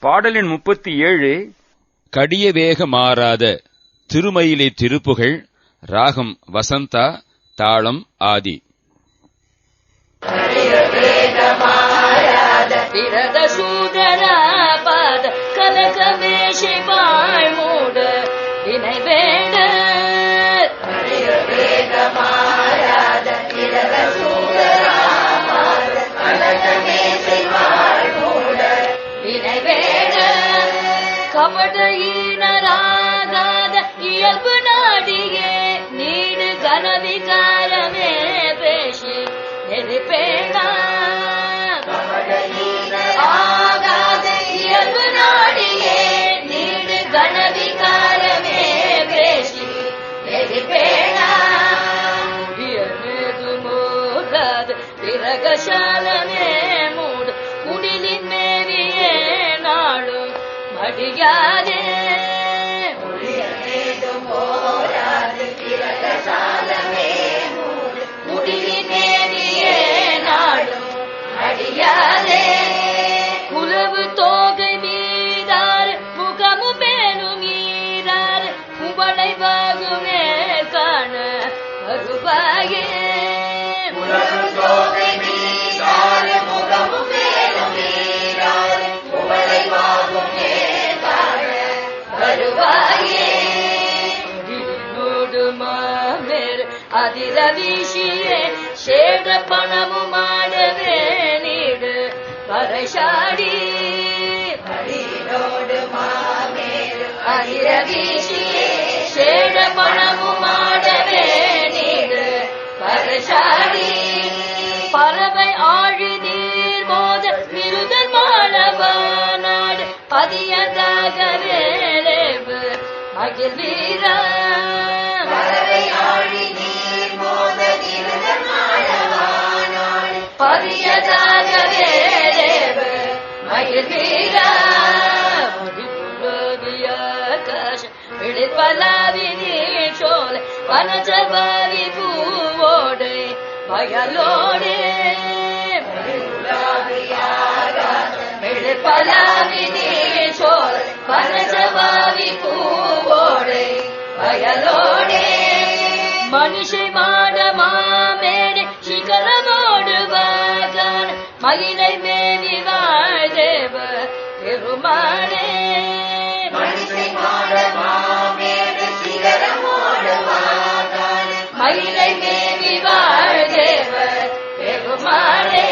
பாடலின் முப்பத்தி ஏழு கடிய வேக மாறாத திருமயிலை திருப்புகழ் ராகம் வசந்தா தாளம் ஆதி. கபட ஈனராகாத இயல்பு நாடியே நீடு கனவிகாரமே பேசி நெறிப்பேடா ஆகாத இயல்பு நாடியே நீடு கணவிகாரமே பேசி நெறிப்பேடா முடியமேது மூடாது விரகசாலமே மடியாதே அடியாதே குலவு தோகை மீதார் முகமு மேலும் மீறார் குவளை வாகுமே காண வருவாயே குலவு தோகை அதிர வீசியே சேட பணமு மாடவே நீடு. மாமேர் அதிர வீசியே சேட பணமு மாடவே நீடு. பரசாடி. பறவை ஆழி நீர் மோத மிருதன் மாணவனாடு பதியதாக வேலேவு. மகிழ் மாணவனாடு பதியதாக வேலேவு மகிழ் வீரா ஆகாಶ விழிப்பலாவி நீச்சோல வனஜபாவி பூவோடு வயலோடு. விழிப்பலாவி நீச்சோல வனஜபாவி மனுஷை மாட மாமேடு சிகரமோடு வாகான் மகிழை மேவி வாழ்தேவ பெருமாளே. மயிலை மேவி வாழ்தேவ பெருமாளே.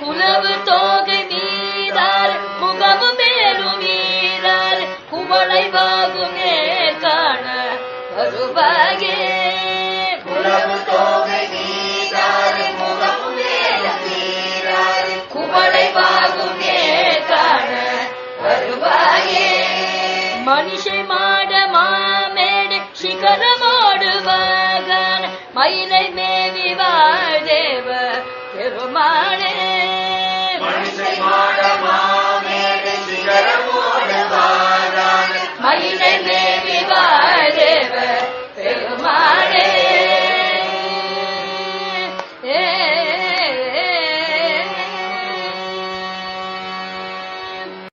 குலவு தோகை மீதார் முகமு மேலும் மீறார் குவளை வாகுமே.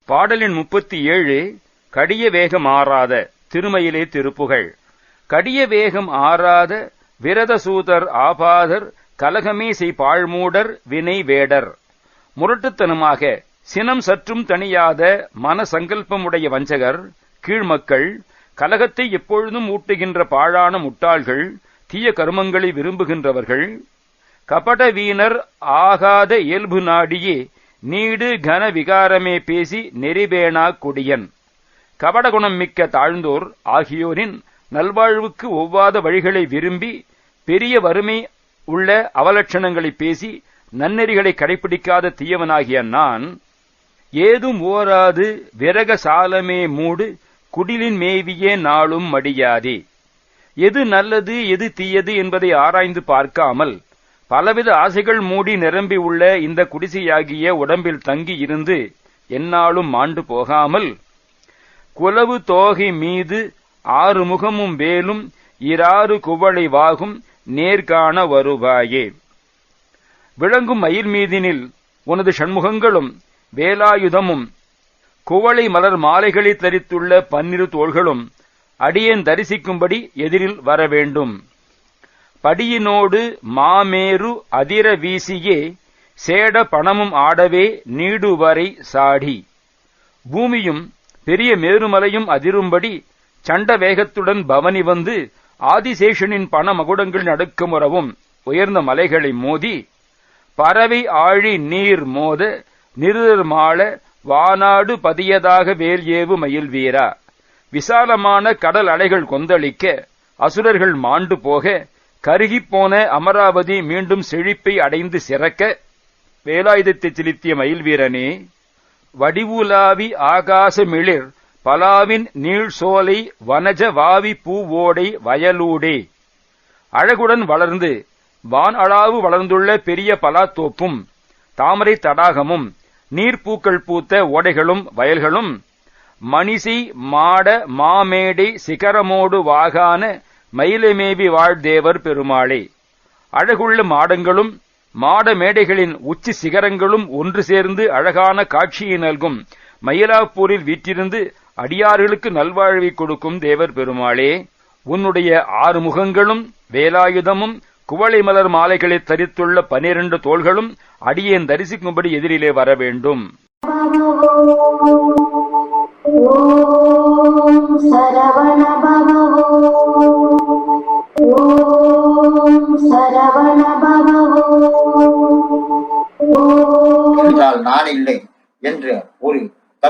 பாடலின் முப்பத்தி ஏழு கடிய வேகம் ஆறாத திருமயிலே திருப்புகழ் கடிய வேகம் ஆறாத விரதசூதர் ஆபாதர் கலகமே செய் பாழ்மூடர் வினை வேடர் முரட்டுத்தனமாக சினம் சற்றும் தணியாத மன சங்கல்பமுடைய வஞ்சகர் கீழ்மக்கள் கலகத்தை எப்பொழுதும் ஊட்டுகின்ற பாழான முட்டாள்கள் தீய கருமங்களை விரும்புகின்றவர்கள் கபட வீணர் ஆகாத இயல்பு நாடியே நீடு கன விகாரமே பேசி நெறிவேணா கொடியன். கபடகுணம் மிக்க தாழ்ந்தோர் ஆகியோரின் நல்வாழ்வுக்கு ஒவ்வாத வழிகளை விரும்பி பெரிய வறுமை உள்ள அவலட்சணங்களை பேசி நன்னெறிகளை கடைபிடிக்காத தீயவனாகிய நான் ஏதும் ஓராது விரக சாலமே மூடு குடிலின் மேவியே நாளும் மடியாதே. எது நல்லது எது தீயது என்பதை ஆராய்ந்து பார்க்காமல் பலவித ஆசைகள் மூடி நிரம்பி உள்ள இந்த குடிசையாகிய உடம்பில் தங்கி இருந்து என்னாலும் மாண்டு போகாமல் குலவு தோகை மீது ஆறு முகமும் வேலும் இராறு குவளை வாகும் நேர்காண வருவாயே. விளங்கும் மயில் மீதினில் உனது சண்முகங்களும் வேலாயுதமும் குவளை மலர் மாலைகளை தரித்துள்ள பன்னிரு தோள்களும் அடியேன் தரிசிக்கும்படி எதிரில் வர வேண்டும் படியினோடு மாமேரு அதிர வீசியே சேட பணமும் ஆடவே நீடுவரை சாடி. பூமியும் பெரிய மேருமலையும் அதிரும்படி சண்ட வேகத்துடன் பவனி வந்து ஆதிசேஷனின் பண மகுடங்கள் நடுக்குமுறவும் உயர்ந்த மலைகளை மோதி பறவை ஆழி நீர் மோத நிருதர் மாள வானாடு பதியதாக வேல் ஏவு மயில் வீரா. விசாலமான கடல் அலைகள் கொந்தளிக்க அசுரர்கள் மாண்டு போக கருகிப்போன அமராவதி மீண்டும் செழிப்பை அடைந்து சிறக்க வேலாயுதத்தை செலுத்திய மயில் வீரனே வடிவுலாவி ஆகாசமிளிர் பலாவின் நீள் சோலை வனஜ வாவி பூவோடை வயலூடே. அழகுடன் வளர்ந்து வான் அளாவு வளர்ந்துள்ள பெரிய பலாத்தோப்பும் தாமரை தடாகமும் நீர்ப்பூக்கள் பூத்த ஓடைகளும் வயல்களும் மணிசி மாட மாமேடை சிகரமோடு வாகான மயிலமேவி வாழ்தேவர் பெருமாளே. அழகுள்ள மாடங்களும் மாட மேடைகளின் உச்சி சிகரங்களும் ஒன்று சேர்ந்து அழகான காட்சியை நல்கும் மயிலாப்பூரில் வீற்றிருந்து அடியார்களுக்கு நல்வாழ்வை கொடுக்கும் தேவர் பெருமாளே உன்னுடைய ஆறு முகங்களும் வேலாயுதமும் குவளை மலர் மாலைகளை தரித்துள்ள பனிரண்டு தோள்களும் அடியேன் தரிசிக்கும்படி எதிரிலே வர வேண்டும். நான் இல்லை என்று